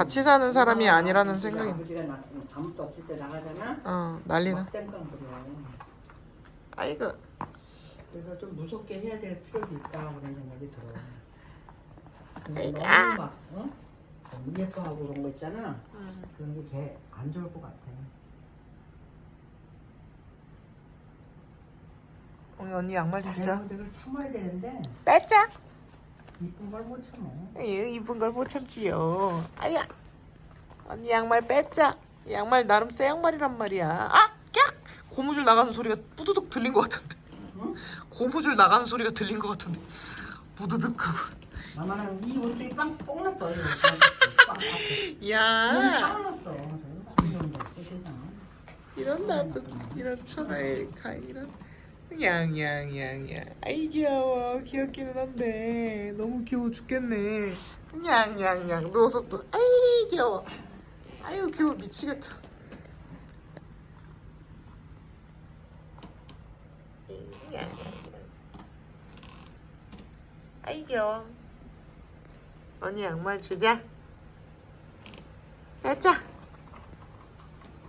같이 사는 사람이 아니라는 생각이 아버지가 나, 아무것도 없을 때 나가잖아. 어 난리나 막 땡깡 부려. 아이고 그래서 좀 무섭게 해야 될 필요도 있다 그런 생각이 들어. 근데. 너무 막 어? 너무 예뻐하고 그런 거 있잖아. 그런 게 걔 안 좋을 것 같아. 우리 언니 양말 주자 내가 참아야 되는데 빼자 이쁜 걸 못 참아. 예, 이쁜 걸 못 참지요 아야 언니 양말 빼자 양말 나름 새 양말이란 말이야 아! 깍! 고무줄 나가는 소리가 뿌두둑 들린 것 같은데 응? 고무줄 나가는 소리가 들린 것 같은데 무드득 하고 나만은 이 옷들이 빵 뽕 났어. 이거. 빵 났어. 몸이 야빵 났어. 저거 이런 거 없어, 세상에. 이런 나쁜 이런 천하의 가 이런 냥냥냥냥 아이 귀여워. 귀엽기는 한데. 너무 귀여워 죽겠네. 냥냥냥 누워서 또. 아이 귀여워. 아유 귀여워. 미치겠다. 아이 귀여워. 언니 양말 주자. 가자